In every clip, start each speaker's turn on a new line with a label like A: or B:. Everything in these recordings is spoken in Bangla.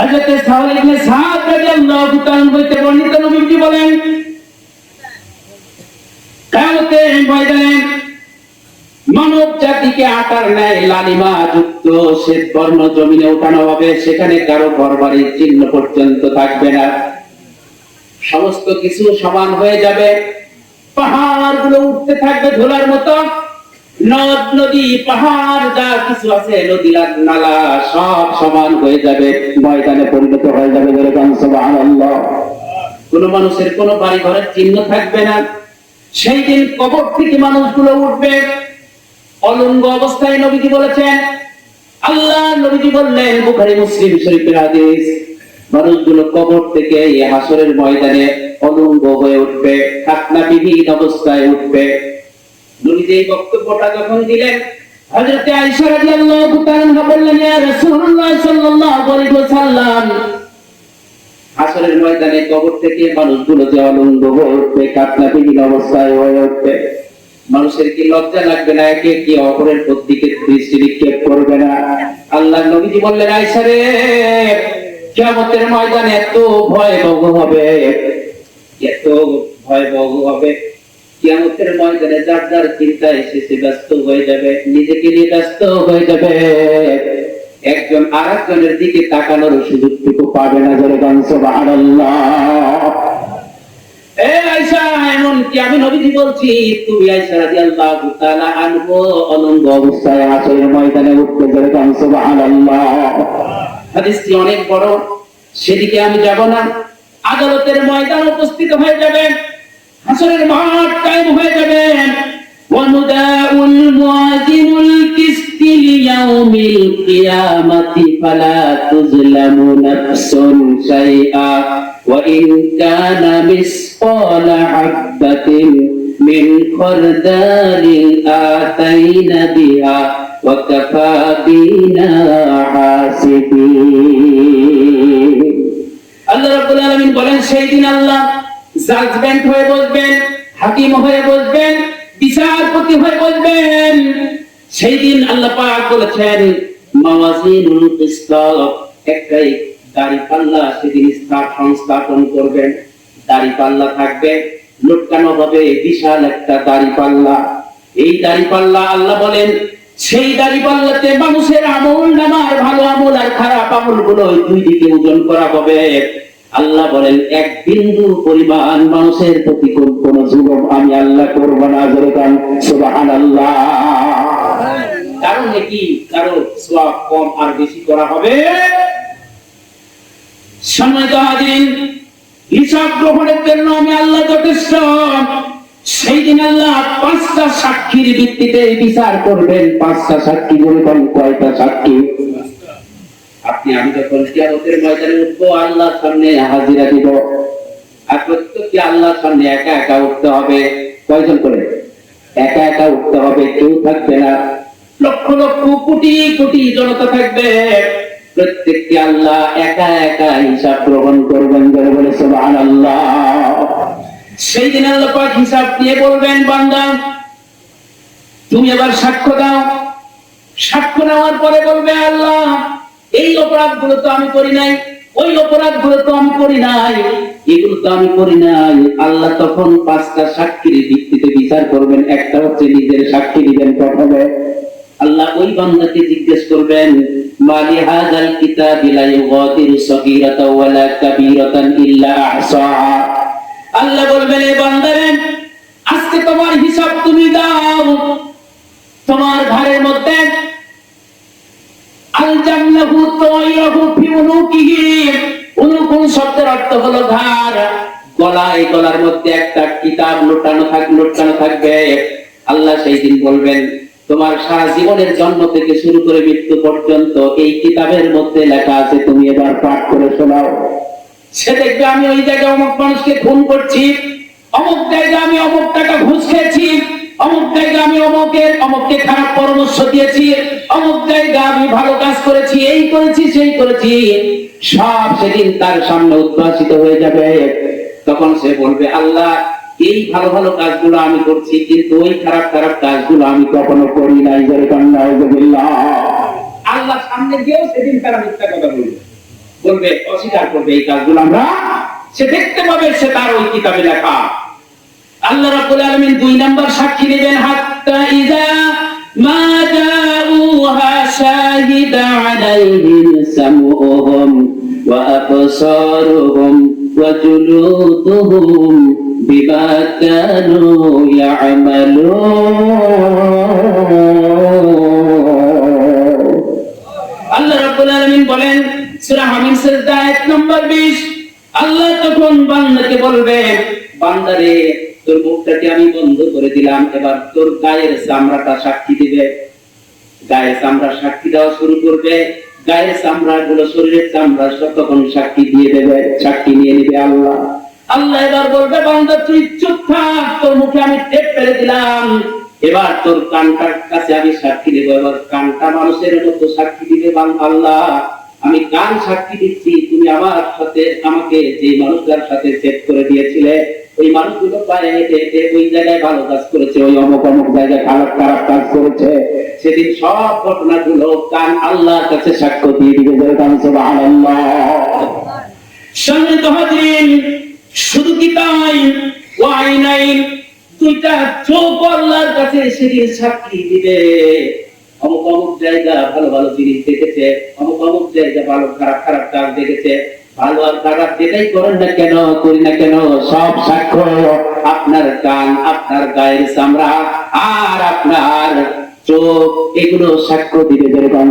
A: হযরত সাওয়াল ইবনে সাদ রাদিয়াল্লাহু তাআলা হইতে বর্ণিত নবীজি বলেন? কিয়ামতের ময়দানে মানব জাতিকে আকার নেয় লালিমা যুক্ত শ্বেত বর্ণ জমিনে উঠানো হবে, সেখানে কারও ঘরবাড়ির চিহ্ন পর্যন্ত থাকবে না। সমস্ত কিছু সমান হয়ে যাবে। পাহাড়গুলো উঠতে থাকবে ধুলার মতো। নদ, নদী, পাহাড়, যা কিছু আছে, নদী নালা সব সমান হয়ে যাবে, ময়দানে পরিণত হয়ে যাবে কোন মানুষের কোনো বাড়ি ঘরের চিহ্ন থাকবে না। সেই দিন কবর থেকে মানুষগুলো উঠবে। অলঙ্গ অবস্থায় নবীজি বলেছেন, আল্লাহ নবীজি বললেন, বুখারী, মুসলিম শরীফের হাদিস, মানুষগুলো কবর থেকে এই হাসরের ময়দানে অলঙ্গ হয়ে উঠবে খাতনা বিহীন অবস্থায় উঠবে। বক্তব্যটা যখন দিলেন আয়েশা রাদিয়াল্লাহু তাআলা বললেন, ইয়া রাসূলুল্লাহ সাল্লাল্লাহু আলাইহি ওয়াসাল্লাম। হাসরের ময়দানে কবর থেকে মানুষগুলো যে অবস্থায় হয়ে উঠবে, মানুষের কি লজ্জা লাগবে না? একে কি অপরের প্রতিকে দৃষ্টি নিক্ষেপ করবে না। আল্লাহ নবীজি বললেন আয়সা রে, কিয়ামতের ময়দানে এত ভয়াবহ হবে, এত ভয়াবহ হবে। কিয়ামতের ময়দানে যার যার চিন্তায় এসেছে ব্যস্ত হয়ে যাবে, নিজেকে নিয়ে ব্যস্ত হয়ে যাবে। একজন দিকে তাকানোর পাবে না আসরের ময়দানে হাদিসটি অনেক বড়, সেদিকে আমি যাব না। আদালতের ময়দান উপস্থিত হয়ে যাবেন হাসরের মাঠ কায়েম হয়ে যাবেন ونداء المؤذن القسط ليوم القيامة فلا تظلم نفس شيئا وإن كان مثقال حبة من خردل آتينا بها وكفى بنا حاسبين আল্লাহ রাব্বুল আলামিন বলেন সেই দিন আল্লাহ জাজমেন্ট হয়ে বসবেন, হাকিম হয়ে বসবেন, বিচারপতি হয়ে বসবেন। সেই দিন আল্লাহ পাক বলেছেন, মাওয়াজিনুল কিসত একটাই দাড়ি পাল্লা, সেদিন স্থাপ- সংস্থাপন করবেন। দাড়ি পাল্লা থাকবে, লটকানো হবে, বিশাল একটা দাড়ি পাল্লা। এই দাড়ি পাল্লা আল্লাহ বলেন, সেই দাড়ি পাল্লাতে মানুষের আমল নামার ভালো আমল আর খারাপ আমলগুলো দুই দিকে ওজন করা হবে। আল্লাহ বলেন, এক বিন্দু পরিমাণ মানুষের প্রতি কোন জুলুম আমি আল্লাহ করব না যেরকম সুবাহান আল্লাহ কারণ কারও সওয়াব কম আর বেশি করা হবে। হিসাব গ্রহণের জন্য আমি আল্লাহ যথেষ্ট। সেই দিন আল্লাহ পাঁচটা সাক্ষীর ভিত্তিতে বিচার করবেন। পাঁচটা সাক্ষী বলবেন কয়টা সাক্ষী? আপনি আমি যখন কিয়ামতের ময়দানে উঠবো, আল্লাহর সামনে হাজিরা দিব। আর প্রত্যেককে আল্লাহর সামনে একা একা উঠতে হবে। কয়জন করে? একা একা উঠতে হবে, কেউ থাকবে না। লক্ষ লক্ষ কোটি কোটি জনতা থাকবে। প্রত্যেককে আল্লাহ একা একা হিসাব গ্রহণ করবেন বলে বলে, সুবহানাল্লাহ। সেই দিন আল্লাহ হিসাব দিয়ে বলবেন, বান্দা, তুমি এবার সাক্ষ্য দাও। সাক্ষ্য নেওয়ার পরে বলবে, আল্লাহ এই অপরাধগুলো তো আমি করি নাই, ওই অপরাধগুলো তো আমি করি নাই, এগুলো তো আমি করি নাই। আল্লাহ তখন পাঁচটা সাক্ষীর ভিত্তিতে বিচার করবেন, একটা হচ্ছে নিজের সাক্ষী দিবেন প্রথমে। আল্লাহ ওই বান্দাকে জিজ্ঞেস করবেন আল্লাহ বলবেন এই বান্দারে আজকে তোমার হিসাব তুমি দাও তোমার ঘরের মধ্যে আলজামনাহু শব্দের অর্থ হলো ধার। গলায় গলার মধ্যে একটা কিতাব লুটানো লুটানো থাকবে। আল্লাহ সেই দিন বলবেন, তোমার সারা জীবনের জন্ম থেকে শুরু করে মৃত্যু পর্যন্ত এই কিতাবের মধ্যে লেখা আছে, তুমি এবার পাঠ করে শোনাও। সে দেখবে, আমি ওই জায়গায় অমুক মানুষকে খুন করছি, অমুক জায়গায় আমি অমুক টাকা ঘুষ খেয়েছি অমুক জায়গায় আমি অমুকের, অমুককে খারাপ পরামর্শ দিয়েছি, অমুক জায়গায় আমি ভালো কাজ করেছি, এই করেছি, সেই করেছি, সব সেদিন তার সামনে উদ্ভাসিত হয়ে যাবে। তখন সে বলবে, আল্লাহ, এই ভালো ভালো কাজগুলো আমি করছি, কিন্তু ওই খারাপ খারাপ কাজগুলো আমি কখনো করি নাই আল্লাহ সামনে গিয়েও সেদিন তারা মিথ্যা কথা বলবে। বলবে, অস্বীকার করবে এই কাজগুলো আমরা। সে দেখতে পাবে, সে তার ওই কিতাবে লেখা। আল্লাহ রাব্বুল আলামিন দুই নাম্বার সাক্ষী নেবেন হাত্তা ইযা মা জাউহা শাহিদা আলাইহিম সামউহুম ওয়া আবসারুহুম ওয়া জুলুদুহুম বিমা কানু ইয়ামালুন. আল্লাহ রাব্বুল আলামিন বলেন, সূরা হামিদ সিজদা নম্বর 20 আল্লাহ তখন বান্দাকে বলবে, বান্দারে তোর মুখটাকে আমি বন্ধ করে দিলাম। এবার তোর গায়ের চামড়াটা সাক্ষী দিবে। গায়ের চামড়া সাক্ষী দেওয়া শুরু করবে। গায়ের চামড়া গুলো শরীরের চামড়া তখন সাক্ষী দিয়ে দেবে, সাক্ষী নিয়ে নিবে আল্লাহ। আল্লাহ এবার বলবে, বান্দা, তুই চুপ থাক, তোর মুখে আমি টেপ ফেলে দিলাম। এবার তোর কানটার কাছে আমি সাক্ষী দেবো। এবার কানটা মানুষের মতো সাক্ষী দিবে আল্লাহ। আমি কান সাক্ষী দিচ্ছি, তুমি আমার সাথে, আমাকে যে মানুষটার সাথে সেট করে দিয়েছিলে ওই মানুষগুলো পায়ে ওই জায়গায় ভালো কাজ করেছে, ওই অমুক অমুক জায়গায় খারাপ খারাপ কাজ করেছে। সেদিন সব ঘটনাগুলো কান আল্লাহর কাছে সাক্ষ্য দিয়ে দিবে যেরকম সুবহানাল্লাহ। সম্মানিত হাজরিন, শুধু কি তাই? ওয়াই নাই, দুইটা চোখ আল্লাহর কাছে সেদিন সাক্ষী দিবে। অমুক অমুক জায়গা ভালো ভালো জিনিস দেখেছে, অমুক অমুক জায়গা ভালো, খারাপ খারাপ কাজ দেখেছে। ভালো যেটাই করেন না কেন, করি না কেন, সব সাক্ষ্য আপনার কান, আপনার গায়ের চামড়া আর আপনার চোখ, এগুলো সাক্ষ্য দিবে যেরকম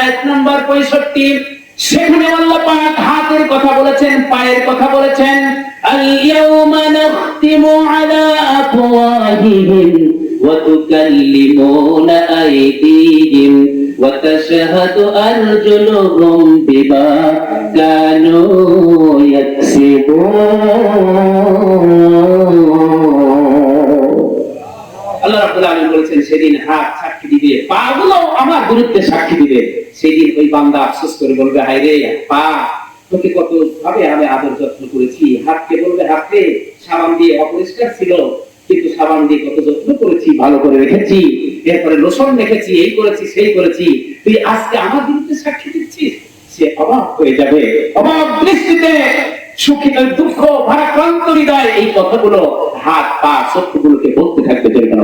A: আয়াত নাম্বার 65 সেখানে আল্লাহ পাক হাতের কথা বলেছেন, পায়ের কথা বলেছেন আল ইয়াউমা নাখতিমু আলা আফওয়াহিহিম ওয়া তুকাল্লিমুনা আইদিহিম। তাশহাদু আরজুলুহুম বিমা কানু ইয়াকসিবুন আল্লাহ রাব্বুল আলামিন বলেছেন, সেদিন হাত সাক্ষী দিবে। পা গুলো আমার বিরুদ্ধে সাক্ষী দিবে। সেদিন ওই বান্দা আফসোস করে বলবে, হায় রে পা তোকে কত ভাবে আমি আদর যত্ন করেছি। হাতকে বলবে হাতে সাবান দিয়ে অপরিষ্কার ছিল। কিন্তু সাবান দিয়ে কত যত্ন করেছি, ভালো করে রেখেছি, এরপরে লোসন রেখেছি এই করেছি, সেই করেছি। তুই আজকে আমার বিরুদ্ধে সাক্ষী দিচ্ছিস? সে অবাক হয়ে যাবে। অবাক দৃষ্টিতে সুখী দুঃখ, ভারাক্রান্ত হৃদয় এই কথাগুলো হাত পা চক্ষুগুলোকে বলতে থাকবে যেরকম